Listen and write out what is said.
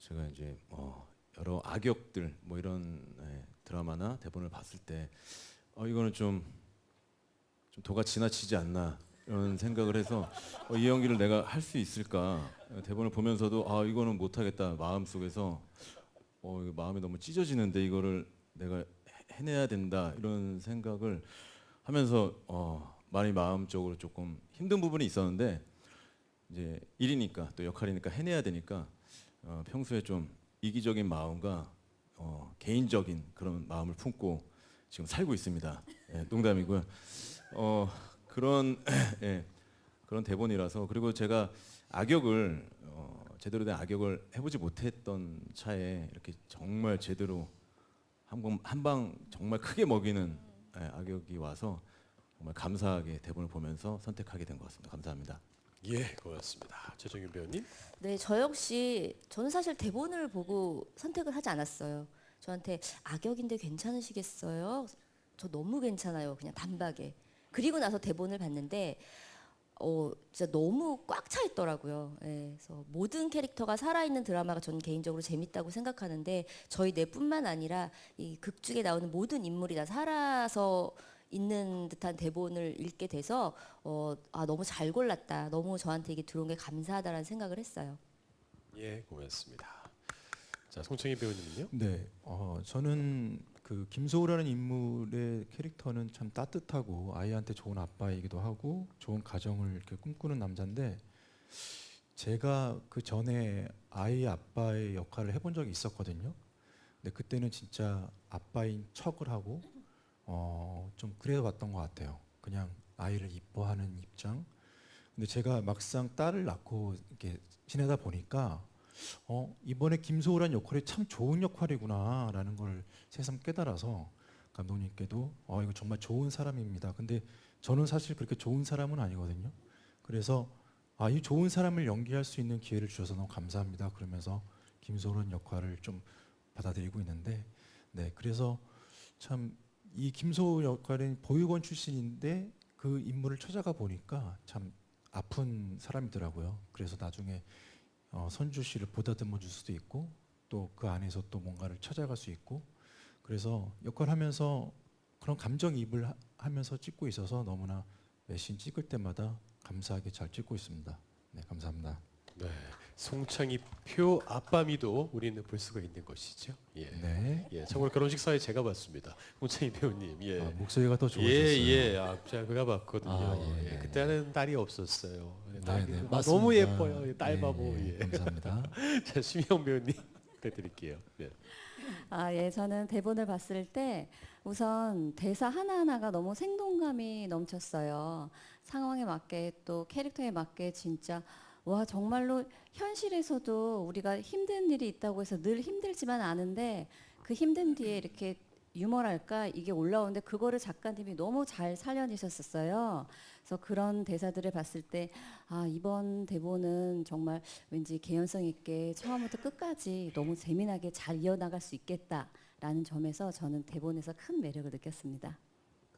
제가 이제 어, 여러 악역들 뭐 이런 예, 드라마나 대본을 봤을 때 어, 이거는 좀, 좀 도가 지나치지 않나 이런 생각을 해서 어, 이 연기를 내가 할 수 있을까? 어, 대본을 보면서도 아 이거는 못하겠다 마음 속에서 어, 마음이 너무 찢어지는데 이거를 내가 해- 해내야 된다 이런 생각을 하면서 어, 많이 마음적으로 조금 힘든 부분이 있었는데 이제 일이니까 또 역할이니까 해내야 되니까 어, 평소에 좀 이기적인 마음과 어, 개인적인 그런 마음을 품고 지금 살고 있습니다. 예, 농담이고요. 어, 그런 예, 그런 대본이라서 그리고 제가 악역을 어, 제대로 된 악역을 해보지 못했던 차에 이렇게 정말 제대로 한방 정말 크게 먹이는 예, 악역이 와서 정말 감사하게 대본을 보면서 선택하게 된 것 같습니다. 감사합니다. 예, 고맙습니다. 최정윤 배우님. 네, 저 역시 저는 사실 대본을 보고 선택을 하지 않았어요. 저한테 악역인데 괜찮으시겠어요? 저 너무 괜찮아요. 그냥 단박에. 그리고 나서 대본을 봤는데 어 진짜 너무 꽉 차 있더라고요. 예, 그래서 모든 캐릭터가 살아있는 드라마가 저는 개인적으로 재밌다고 생각하는데 저희 뇌뿐만 아니라 이 극 중에 나오는 모든 인물이 다 살아서 있는 듯한 대본을 읽게 돼서 어, 아 너무 잘 골랐다. 너무 저한테 이게 들어온 게 감사하다라는 생각을 했어요. 예, 고맙습니다. 자, 송창희 배우님은요? 네, 어, 저는 그 김소우라는 인물의 캐릭터는 참 따뜻하고 아이한테 좋은 아빠이기도 하고 좋은 가정을 이렇게 꿈꾸는 남자인데 제가 그 전에 아이 아빠의 역할을 해본 적이 있었거든요. 근데 그때는 진짜 아빠인 척을 하고 어, 좀 그래 왔던 것 같아요. 그냥 아이를 이뻐하는 입장. 근데 제가 막상 딸을 낳고 이렇게 지내다 보니까 어, 이번에 김소우란 역할이 참 좋은 역할이구나라는 걸 새삼 깨달아서 감독님께도 어, 이거 정말 좋은 사람입니다. 근데 저는 사실 그렇게 좋은 사람은 아니거든요. 그래서 아, 이 좋은 사람을 연기할 수 있는 기회를 주셔서 너무 감사합니다. 그러면서 김소우란 역할을 좀 받아들이고 있는데, 네, 그래서 참 이 김소우 역할은 보육원 출신인데 그 인물을 찾아가 보니까 참 아픈 사람이더라고요. 그래서 나중에 어, 선주 씨를 보다듬어 줄 수도 있고 또 그 안에서 또 뭔가를 찾아갈 수 있고 그래서 역할하면서 그런 감정이입을 하- 하면서 찍고 있어서 너무나 매신 찍을 때마다 감사하게 잘 찍고 있습니다. 네, 감사합니다. 네. 송창희 표 아빠미도 우리는 볼 수가 있는 것이죠. 예. 네. 예, 참고로 결혼식 사회 제가 봤습니다. 송창희 배우님. 예. 아, 목소리가 더 좋으셨어요. 예, 예. 아, 제가 그가 봤거든요. 아, 예, 예, 네, 그때는 딸이 없었어요. 네, 딸이 네, 아, 맞습니다. 너무 예뻐요. 예, 딸 네, 바보. 예, 예. 감사합니다. 자, 심영 배우님 부탁드릴게요. 예. 아, 예, 저는 대본을 봤을 때 우선 대사 하나하나가 너무 생동감이 넘쳤어요. 상황에 맞게 또 캐릭터에 맞게 진짜 와, 정말로 현실에서도 우리가 힘든 일이 있다고 해서 늘 힘들지만 않은데 그 힘든 뒤에 이렇게 유머랄까 이게 올라오는데 그거를 작가님이 너무 잘 살려내셨었어요. 그래서 그런 대사들을 봤을 때 아, 이번 대본은 정말 왠지 개연성 있게 처음부터 끝까지 너무 재미나게 잘 이어나갈 수 있겠다라는 점에서 저는 대본에서 큰 매력을 느꼈습니다.